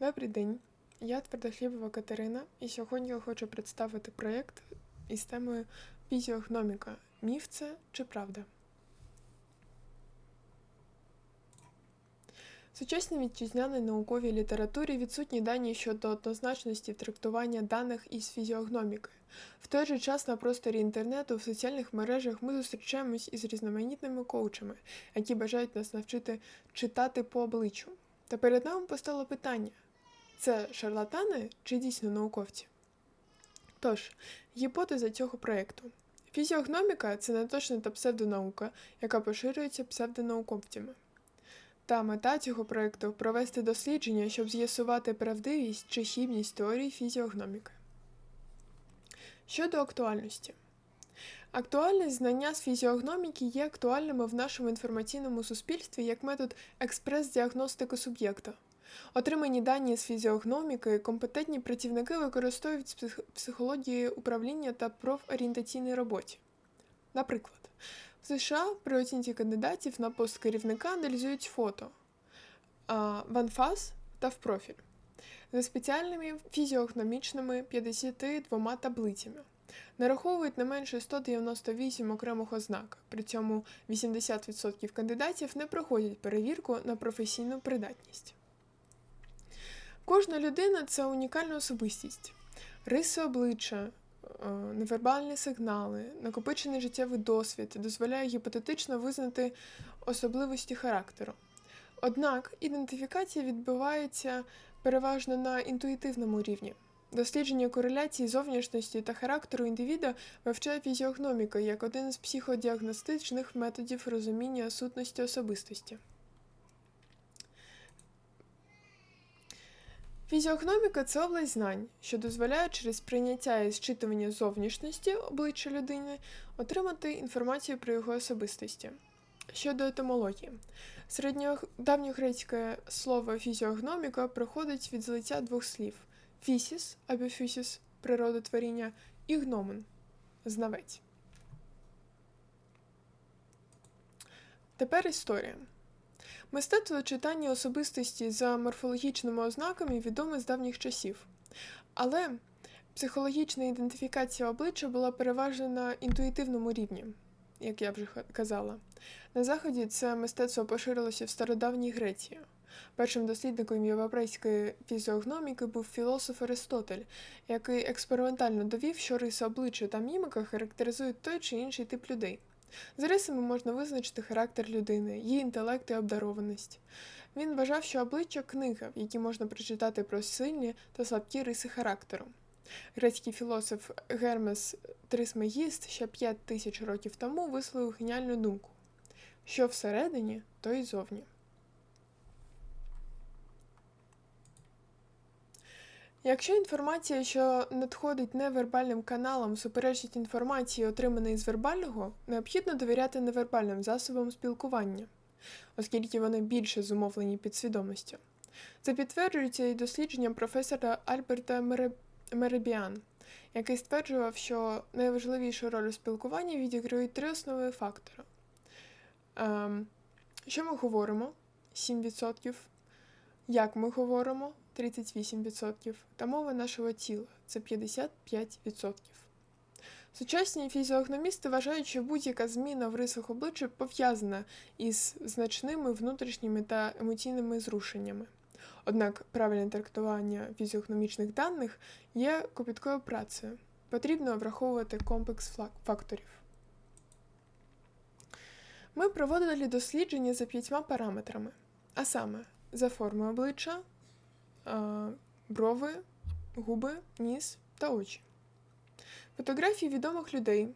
Добрий день, я Твердохлібова Катерина, і сьогодні я хочу представити проєкт із темою фізіогноміка. Міф це чи правда? В сучасній вітчизняній науковій літературі відсутні дані щодо однозначності трактування даних із фізіогноміки. В той же час на просторі інтернету в соціальних мережах ми зустрічаємось із різноманітними коучами, які бажають нас навчити читати по обличчю. Та перед нами постало питання: це шарлатани чи дійсно науковці? Тож, гіпотеза цього проєкту. Фізіогноміка це неточна та псевдонаука, яка поширюється псевдонауковцями. Та мета цього проєкту провести дослідження, щоб з'ясувати правдивість чи хібність теорії фізіогноміки. Щодо актуальності. Актуальність знання з фізіогноміки є актуальними в нашому інформаційному суспільстві як метод експрес-діагностики суб'єкта. Отримані дані з фізіогноміки компетентні працівники використовують в психології управління та профорієнтаційній роботі. Наприклад, в США при оцінці кандидатів на пост керівника аналізують фото в анфас та в профіль за спеціальними фізіогномічними 52 таблицями. Нараховують не менше 198 окремих ознак, при цьому 80% кандидатів не проходять перевірку на професійну придатність. Кожна людина це унікальна особистість, риси обличчя, е, невербальні сигнали, накопичений життєвий досвід дозволяє гіпотетично визнати особливості характеру. Однак ідентифікація відбувається переважно на інтуїтивному рівні. Дослідження кореляції зовнішності та характеру індивіда вивчає фізіогноміка як один з психодіагностичних методів розуміння сутності особистості. Фізіогноміка це область знань, що дозволяє через прийняття і зчитування зовнішності обличчя людини отримати інформацію про його особистості. Щодо етимології, середньодавньогрецьке слово фізіогноміка проходить від злиття двох слів фісіс або фюсіс природотворіння і гномен знавець. Тепер історія. Мистецтво читання особистості за морфологічними ознаками відоме з давніх часів. Але психологічна ідентифікація обличчя була переважно на інтуїтивному рівні, як я вже казала. На Заході це мистецтво поширилося в стародавній Греції. Першим дослідником європейської фізіогноміки був філософ Аристотель, який експериментально довів, що риси обличчя та мімика характеризують той чи інший тип людей. За рисами можна визначити характер людини, її інтелект і обдарованість. Він вважав, що обличчя книга, в якій можна прочитати про сильні та слабкі риси характеру. Грецький філософ Гермес Трисмегіст ще 5 тисяч років тому висловив геніальну думку: що всередині, то й зовні. Якщо інформація, що надходить невербальним каналам, суперечить інформації, отриманої з вербального, необхідно довіряти невербальним засобам спілкування, оскільки вони більше зумовлені підсвідомістю. Це підтверджується і дослідженням професора Альберта Меребіан, який стверджував, що найважливішу роль у спілкуванні відіграють три основні фактори. Ем, що ми говоримо? 7%. Як ми говоримо? 38%, та мова нашого тіла це 55%. Сучасні фізіогномісти вважають, що будь-яка зміна в рисах обличчя пов'язана із значними внутрішніми та емоційними зрушеннями. Однак правильне трактування фізіогномічних даних є копіткою працею. Потрібно враховувати комплекс факторів. Ми проводили дослідження за п'ятьма параметрами, а саме за формою обличчя, брови, губи, ніс та очі. Фотографії відомих людей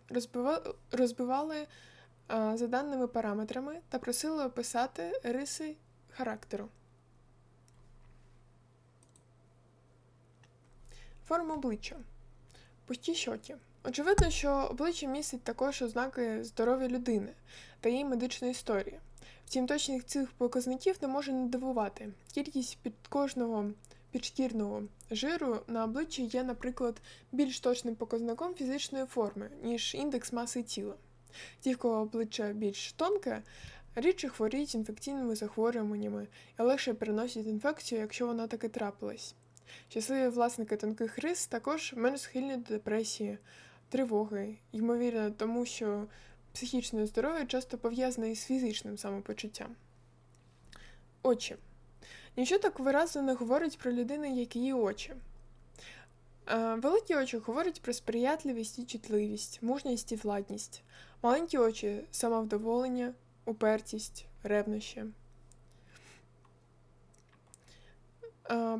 розбивали за даними параметрами та просили описати риси характеру. Форма обличчя. Пусті щоки. Очевидно, що обличчя містить також ознаки здоров'я людини та її медичної історії. Втім, точних цих показників не може не дивувати. Кількість під кожного підшкірного жиру на обличчі є, наприклад, більш точним показником фізичної форми, ніж індекс маси тіла. Ті, в кого обличчя більш тонке, рідше хворіють інфекційними захворюваннями і легше переносять інфекцію, якщо вона таки трапилась. Щасливі власники тонких рис також менш схильні до депресії, тривоги, ймовірно, тому що психічне здоров'я часто пов'язане із фізичним самопочуттям. Очі. Ніщо так виразно не говорить про людину, як її очі. Великі очі говорять про сприятливість і чутливість, мужність і владність. Маленькі очі самовдоволення, упертість, ревнощі.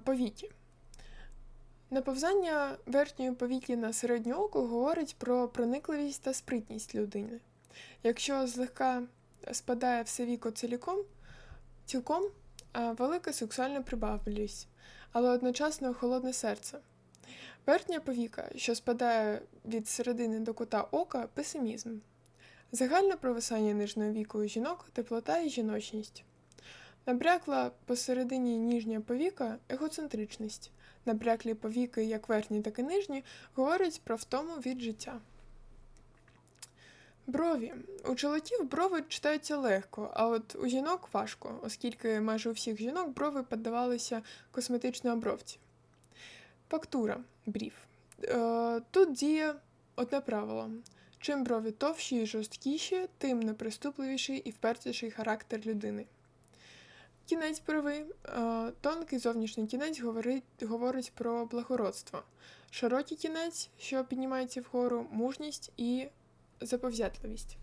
Повіки. Наповзання верхньої повіки на середнє око говорить про проникливість та спритність людини. Якщо злегка спадає все віко ціліком, цілком, велика сексуальна прибавленість, але одночасно холодне серце. Верхня повіка, що спадає від середини до кута ока, песимізм. Загальне провисання нижньої віку у жінок теплота і жіночність. Набрякла посередині ніжня повіка егоцентричність. Набряклі повіки, як верхні, так і нижні, говорять про втому від життя. Брові. У чоловіків брови читаються легко, а от у жінок важко, оскільки майже у всіх жінок брови піддавалися косметичній обробці. Фактура брів. Е, тут діє одне правило. Чим брові товщі і жорсткіші, тим неприступливіший і впертіший характер людини. Кінець брови. Е, тонкий зовнішній кінець говорить, говорить про благородство. Широкий кінець, що піднімається вгору, мужність і заповзятливість,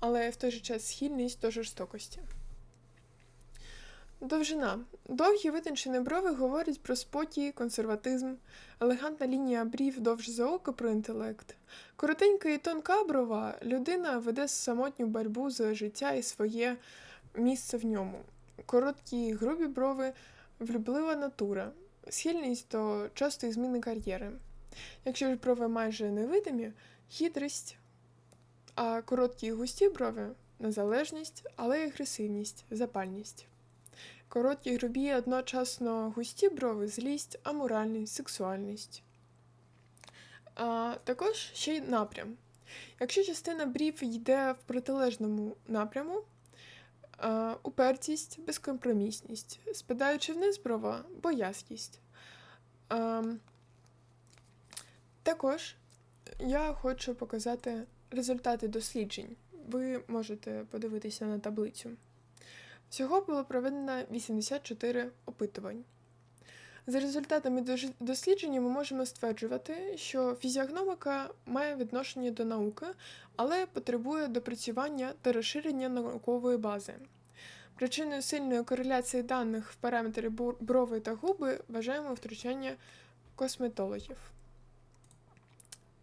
але в той же час схильність до жорстокості. Довжина. Довгі витончені брови говорять про спокій, консерватизм, елегантна лінія брів довж за око про інтелект. Коротенька і тонка брова людина веде самотню боротьбу за життя і своє місце в ньому. Короткі і грубі брови влюблива натура, схильність до частої зміни кар'єри. Якщо ж брови майже невидимі, хитрість, а короткі і густі брови незалежність, але й агресивність, запальність. Короткі грубі одночасно густі брови, злість, аморальність, сексуальність. А, також ще й напрям. Якщо частина брів йде в протилежному напряму, а, упертість, безкомпромісність, спадаючи вниз брова, боязкість. А, також я хочу показати результати досліджень. Ви можете подивитися на таблицю. Всього було проведено 84 опитувань. За результатами дослідження ми можемо стверджувати, що фізіогномика має відношення до науки, але потребує допрацювання та розширення наукової бази. Причиною сильної кореляції даних в параметрі брови та губи вважаємо втручання косметологів.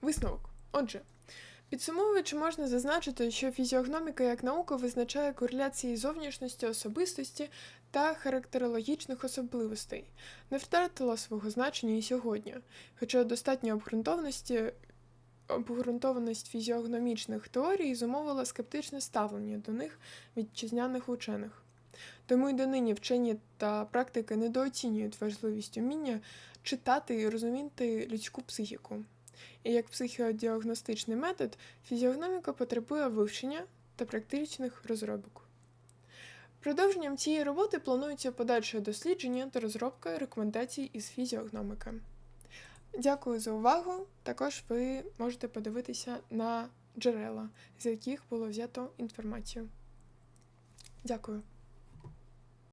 Висновок. Отже, Підсумовуючи, можна зазначити, що фізіогноміка як наука визначає кореляції зовнішності особистості та характерологічних особливостей, не втратила свого значення і сьогодні, хоча достатньо обґрунтованості обґрунтованість фізіогномічних теорій зумовила скептичне ставлення до них вітчизняних учених. Тому й донині вчені та практики недооцінюють важливість уміння читати і розуміти людську психіку. І як психодіагностичний метод, фізіогноміка потребує вивчення та практичних розробок. Продовженням цієї роботи планується подальше дослідження та розробка рекомендацій із фізіогномики. Дякую за увагу. Також ви можете подивитися на джерела, з яких було взято інформацію. Дякую.